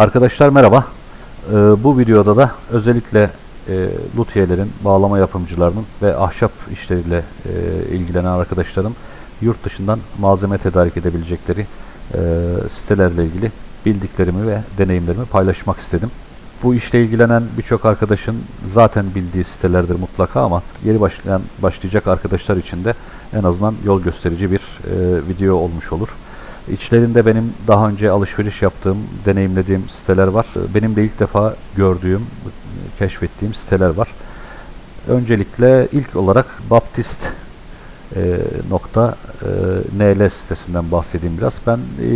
Arkadaşlar merhaba. Ee, bu videoda da özellikle e, luthiye'lerin, bağlama yapımcılarının ve ahşap işleriyle e, ilgilenen arkadaşların yurt dışından malzeme tedarik edebilecekleri e, sitelerle ilgili bildiklerimi ve deneyimlerimi paylaşmak istedim. Bu işle ilgilenen birçok arkadaşın zaten bildiği sitelerdir mutlaka ama yeni başlayan başlayacak arkadaşlar için de en azından yol gösterici bir e, video olmuş olur. İçlerinde benim daha önce alışveriş yaptığım, deneyimlediğim siteler var. Benim de ilk defa gördüğüm, keşfettiğim siteler var. Öncelikle ilk olarak Baptist e, nokta e, NL sitesinden bahsedeyim biraz. Ben e,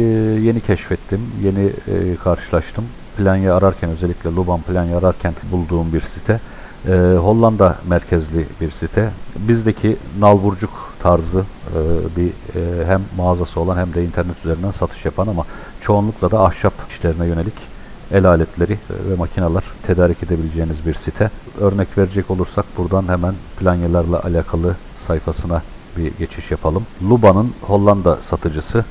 yeni keşfettim, yeni e, karşılaştım. Planya ararken özellikle Luban Planya ararken bulduğum bir site. E, Hollanda merkezli bir site. Bizdeki nalburcuk tarzı e, bir e, hem mağazası olan hem de internet üzerinden satış yapan ama çoğunlukla da ahşap işlerine yönelik el aletleri e, ve makineler tedarik edebileceğiniz bir site. Örnek verecek olursak buradan hemen planyalarla alakalı sayfasına bir geçiş yapalım. Luban'ın Hollanda satıcısı.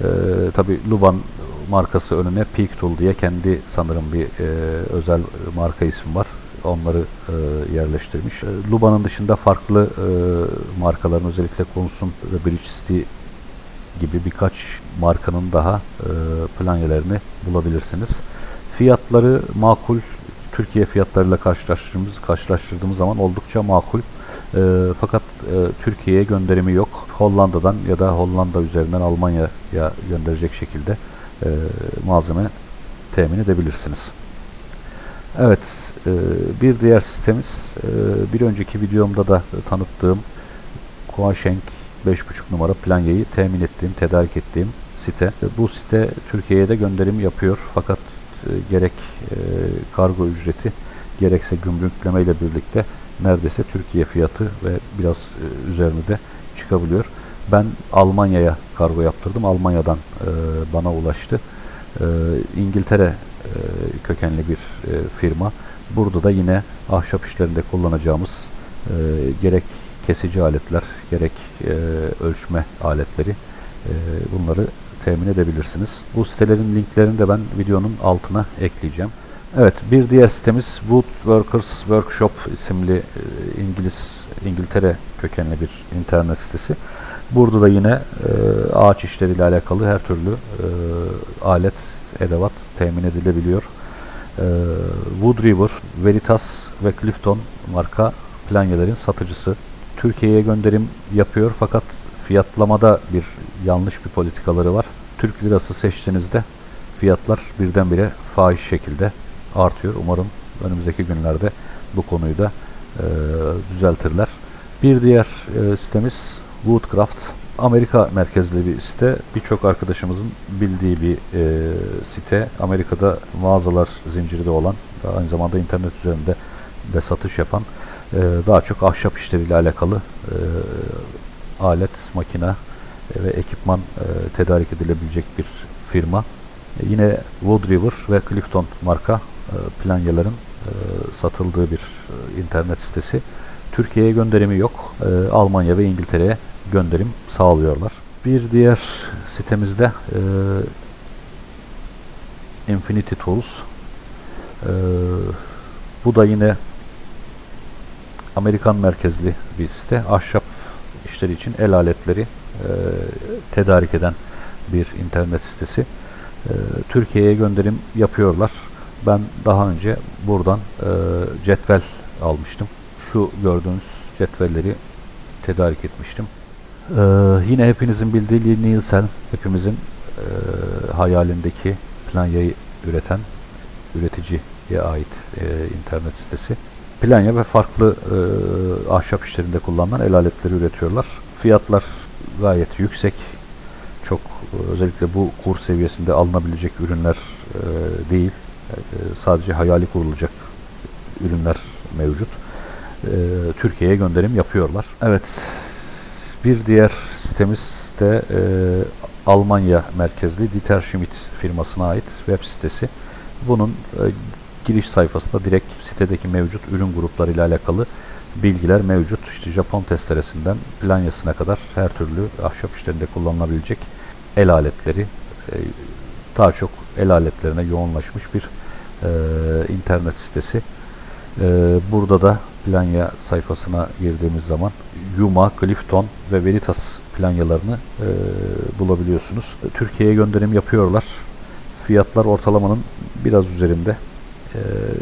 Ee, Tabi Luban markası önüne Peak Tool diye kendi sanırım bir e, özel marka ismi var. Onları e, yerleştirmiş. E, Luban'ın dışında farklı e, markaların özellikle Konsun ve Bridgestone gibi birkaç markanın daha e, planyelerini bulabilirsiniz. Fiyatları makul. Türkiye fiyatlarıyla karşılaştırdığımız, karşılaştırdığımız zaman oldukça makul. E, fakat e, Türkiye'ye gönderimi yok. Hollanda'dan ya da Hollanda üzerinden Almanya'ya gönderecek şekilde e, malzeme temin edebilirsiniz. Evet, e, bir diğer sitemiz e, bir önceki videomda da tanıttığım Kuaşenk 5.5 numara planyayı temin ettiğim, tedarik ettiğim site. E, Bu site Türkiye'ye de gönderim yapıyor fakat e, gerek e, kargo ücreti gerekse gümrükleme ile birlikte neredeyse Türkiye fiyatı ve biraz e, üzerine de çıkabiliyor. Ben Almanya'ya kargo yaptırdım. Almanya'dan bana ulaştı. İngiltere kökenli bir firma. Burada da yine ahşap işlerinde kullanacağımız e, gerek kesici aletler, gerek e, ölçme aletleri e, bunları temin edebilirsiniz. Bu sitelerin linklerini de ben videonun altına ekleyeceğim. Evet, bir diğer sitemiz Woodworkers Workshop isimli e, İngiliz İngiltere kökenli bir internet sitesi. Burada da yine e, ağaç işleriyle alakalı her türlü e, alet, edevat temin edilebiliyor. E, Wood River, Veritas ve Clifton marka planyelerin satıcısı. Türkiye'ye gönderim yapıyor fakat fiyatlamada bir yanlış bir politikaları var. Türk lirası seçtiğinizde fiyatlar birdenbire fahiş şekilde artıyor. Umarım önümüzdeki günlerde bu konuyu da e, düzeltirler. Bir diğer e, sitemiz Woodcraft. Amerika merkezli bir site. Birçok arkadaşımızın bildiği bir e, site. Amerika'da mağazalar zinciri de olan, aynı zamanda internet üzerinde de satış yapan, e, daha çok ahşap işleriyle alakalı e, alet, makine ve ekipman e, tedarik edilebilecek bir firma. E, yine Wood River ve Clifton marka e, planyaların e, satıldığı bir e, internet sitesi. Türkiye'ye gönderimi yok. E, Almanya ve İngiltere'ye gönderim sağlıyorlar. Bir diğer sitemizde e, Infinity Tools. E, bu da yine Amerikan merkezli bir site. Ahşap işleri için el aletleri e, tedarik eden bir internet sitesi. E, Türkiye'ye gönderim yapıyorlar. Ben daha önce buradan e, cetvel almıştım. Şu gördüğünüz cetvelleri tedarik etmiştim. E, yine hepinizin bildiği Nielsen, hepimizin e, hayalindeki planyayı üreten üreticiye ait e, internet sitesi. Planya ve farklı e, ahşap işlerinde kullanılan el aletleri üretiyorlar. Fiyatlar gayet yüksek. Çok e, özellikle bu kur seviyesinde alınabilecek ürünler e, değil. E, sadece hayali kurulacak ürünler mevcut. E, Türkiye'ye gönderim yapıyorlar. Evet. Bir diğer sitemiz de e, Almanya merkezli Dieter Schmidt firmasına ait web sitesi. Bunun e, giriş sayfasında direkt sitedeki mevcut ürün grupları ile alakalı bilgiler mevcut. İşte Japon testeresinden planyasına kadar her türlü ahşap işlerinde kullanılabilecek el aletleri. E, daha çok el aletlerine yoğunlaşmış bir e, internet sitesi. E, burada da planya sayfasına girdiğimiz zaman Yuma, Clifton ve Veritas planyalarını e, bulabiliyorsunuz. Türkiye'ye gönderim yapıyorlar. Fiyatlar ortalamanın biraz üzerinde. E,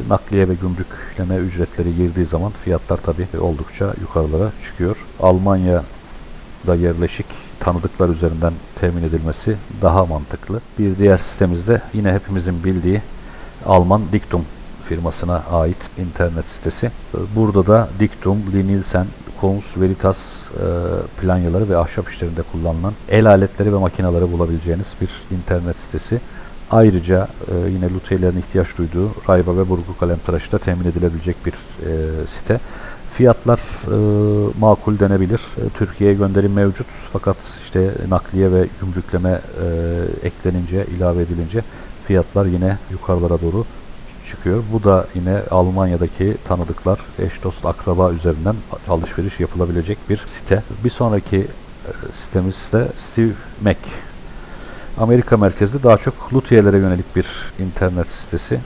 nakliye ve gümrükleme ücretleri girdiği zaman fiyatlar tabi oldukça yukarılara çıkıyor. Almanya'da yerleşik tanıdıklar üzerinden temin edilmesi daha mantıklı. Bir diğer sitemizde yine hepimizin bildiği Alman Dictum firmasına ait internet sitesi. Burada da Dictum, Linilsen, Kons, Veritas e, planyaları ve ahşap işlerinde kullanılan el aletleri ve makineleri bulabileceğiniz bir internet sitesi. Ayrıca e, yine luthierlerin ihtiyaç duyduğu rayba ve burgu kalem tıraşı da temin edilebilecek bir e, site. Fiyatlar e, makul denebilir. E, Türkiye'ye gönderim mevcut fakat işte nakliye ve gümrükleme e, eklenince, ilave edilince fiyatlar yine yukarılara doğru çıkıyor. Bu da yine Almanya'daki tanıdıklar, eş dost, akraba üzerinden alışveriş yapılabilecek bir site. Bir sonraki e, sitemiz de Steve Mac. Amerika merkezli daha çok luthierlere yönelik bir internet sitesi.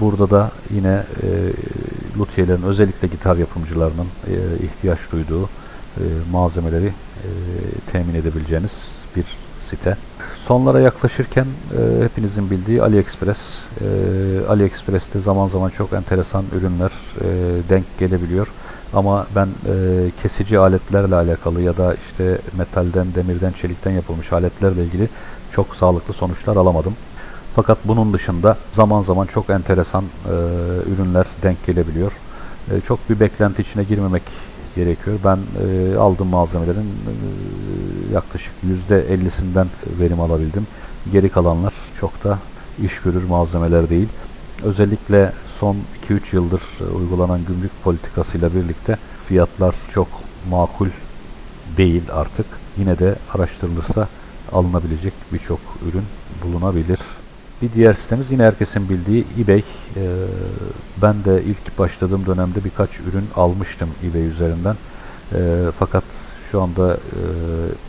Burada da yine e, luthierlerin özellikle gitar yapımcılarının e, ihtiyaç duyduğu e, malzemeleri e, temin edebileceğiniz bir site. Sonlara yaklaşırken e, hepinizin bildiği AliExpress. E, AliExpress'te zaman zaman çok enteresan ürünler e, denk gelebiliyor. Ama ben e, kesici aletlerle alakalı ya da işte metalden, demirden, çelikten yapılmış aletlerle ilgili çok sağlıklı sonuçlar alamadım. Fakat bunun dışında zaman zaman çok enteresan e, ürünler denk gelebiliyor. E, çok bir beklenti içine girmemek gerekiyor. Ben e, aldığım malzemelerin e, yaklaşık %50'sinden verim alabildim. Geri kalanlar çok da iş görür malzemeler değil. Özellikle son 2-3 yıldır uygulanan gümrük politikasıyla birlikte fiyatlar çok makul değil artık. Yine de araştırılırsa alınabilecek birçok ürün bulunabilir. Bir diğer sitemiz yine herkesin bildiği eBay. Ee, ben de ilk başladığım dönemde birkaç ürün almıştım eBay üzerinden. Ee, fakat şu anda e,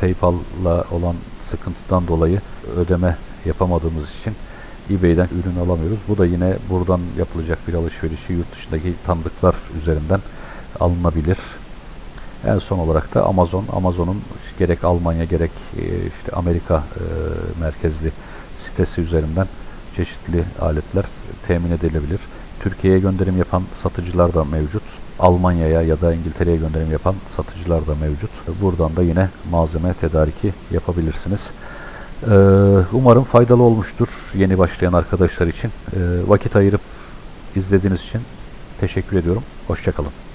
PayPal'la olan sıkıntıdan dolayı ödeme yapamadığımız için eBay'den ürün alamıyoruz. Bu da yine buradan yapılacak bir alışverişi yurt dışındaki tanıdıklar üzerinden alınabilir. En son olarak da Amazon. Amazon'un gerek Almanya gerek e, işte Amerika e, merkezli sitesi üzerinden çeşitli aletler temin edilebilir. Türkiye'ye gönderim yapan satıcılar da mevcut. Almanya'ya ya da İngiltere'ye gönderim yapan satıcılar da mevcut. Buradan da yine malzeme tedariki yapabilirsiniz. Ee, umarım faydalı olmuştur yeni başlayan arkadaşlar için. Ee, vakit ayırıp izlediğiniz için teşekkür ediyorum. Hoşçakalın.